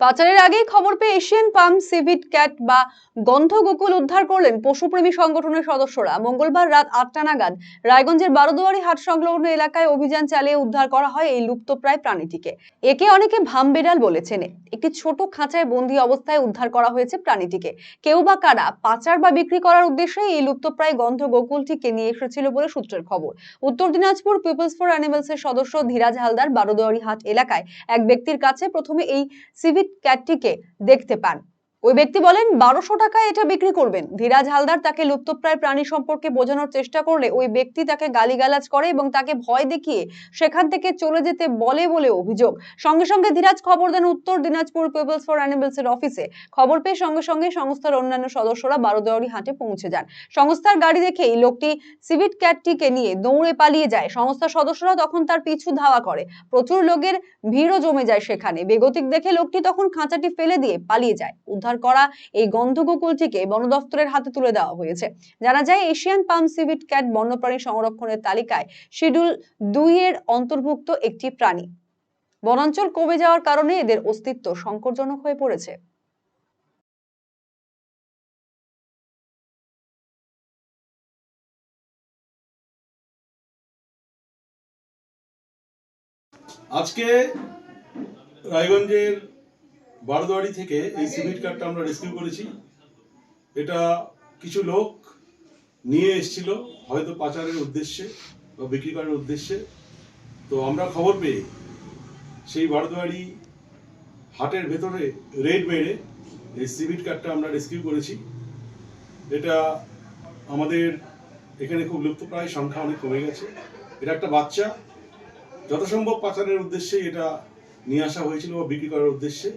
পাচারের আগেই খবর পেয়ে এশিয়ান পাম সিভিট ক্যাট বা গন্ধ গোকুল উদ্ধার করলেন পশুপ্রেমী সংগঠনের সদস্যরা। মঙ্গলবার রাত আটটা নাগাদ রায়গঞ্জের বারোদুয়ারি হাট সংলগ্ন এলাকায় অভিযান চালিয়ে উদ্ধার করা হয় এই লুপ্তপ্রায় প্রাণীটিকে। একে অনেকে ভাম বেড়াল বলেছেন একটি ছোট খাঁচায় বন্দি অবস্থায় উদ্ধার করা হয়েছে প্রাণীটিকে। কেউ বা কারা পাচার বা বিক্রি করার উদ্দেশ্যে এই লুপ্তপ্রায় গন্ধ গোকুলটিকে নিয়ে এসেছিল বলে সূত্রের খবর। উত্তর দিনাজপুর পিপলস ফর অ্যানিমালসের সদস্য ধীরাজ হালদার বারোদুয়ারি হাট এলাকায় এক ব্যক্তির কাছে প্রথমে এই সিভিট ক্যাটটিকে দেখতে পান ওই ব্যক্তি বলেন, বারোশো টাকায় এটা বিক্রি করবেন। ধীরাজ হালদার তাকে লুপ্তপ্রায় প্রাণী সম্পর্কে বোঝানোর চেষ্টা করলে ওই ব্যক্তি তাকে গালিগালাজ করে এবং তাকে ভয় দেখিয়ে সেখান থেকে চলে যেতে বলে বলে অভিযোগ। সঙ্গে সঙ্গে ধীরাজ খবর দেন উত্তর দিনাজপুর পিপলস ফর অ্যানিমালস এর অফিসে। খবর পেয়ে সঙ্গে সঙ্গে সংস্থার অন্যান্য সদস্যরা বারোদেওয়ারি হাটে পৌঁছে যান। সংস্থার গাড়ি দেখেই লোকটি সিভিট ক্যাটটিকে নিয়ে দৌড়ে পালিয়ে যায়। সংস্থার সদস্যরা তখন তার পিছু ধাওয়া করে। প্রচুর লোকের ভিড়ও জমে যায় সেখানে। বেগতিক দেখে লোকটি তখন খাঁচাটি ফেলে দিয়ে পালিয়ে যায়। উদ্ধার করা এই গন্ধগোকুলটিকে বন দফতরের হাতে তুলে দেওয়া হয়েছে। জানা যায়, এশিয়ান পাম সিভিট ক্যাট বন্যপ্রাণী সংরক্ষণের তালিকায় শিডিউল দুই এর অন্তর্ভুক্ত একটি প্রাণী। বনাঞ্চল কমে যাওয়ার কারণে এদের অস্তিত্ব সংকটজনক হয়ে পড়েছে। আজকে রায়গঞ্জের বারোদুয়ারি থেকে এই সিভিট কার্ডটা আমরা রেস্কিউ করেছি। এটা কিছু লোক নিয়ে এসেছিল, হয়তো পাচারের উদ্দেশ্যে বা বিক্রি করার উদ্দেশ্যে। তো আমরা খবর পেয়ে সেই বারোদুয়ারি হাটের ভেতরে রেড মেরে এই সিভিট কার্ডটা আমরা রেস্কিউ করেছি। এটা আমাদের এখানে খুব লুপ্তপ্রায় সংখ্যা অনেক কমে গেছে। এটা একটা বাচ্চা। যত সম্ভব পাচারের উদ্দেশ্যে এটা নিয়ে আসা হয়েছিল বা বিক্রি করার উদ্দেশ্যে।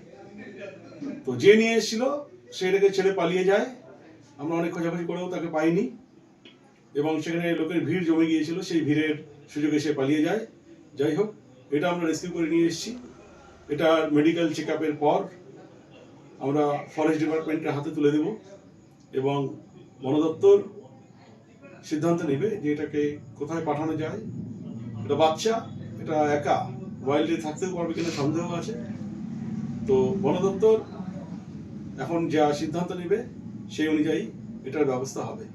তো যে নিয়ে এসেছিল, সে এটাকে ছেড়ে পালিয়ে যায়। আমরা অনেক খোঁজাখুঁজি করেও তাকে পাইনি। এবং সেখানে লোকের ভিড় জমে গিয়েছিল, সেই ভিড়ের সুযোগে সে পালিয়ে যায়। যাই হোক, এটা আমরা রেস্কিউ করে নিয়ে এসেছি। এটা মেডিকেল চেক পর আমরা ফরেস্ট ডিপার্টমেন্টের হাতে তুলে দেব। এবং বন দপ্তর সিদ্ধান্ত নেবে যে এটাকে কোথায় পাঠানো যায়। এটা বাচ্চা, এটা একা। ওয়াইল্ডে থাকতেও পারবে কিনা সন্দেহ আছে। তো বন দপ্তর এখন যা সিদ্ধান্ত নেবে সেই অনুযায়ী এটার ব্যবস্থা হবে।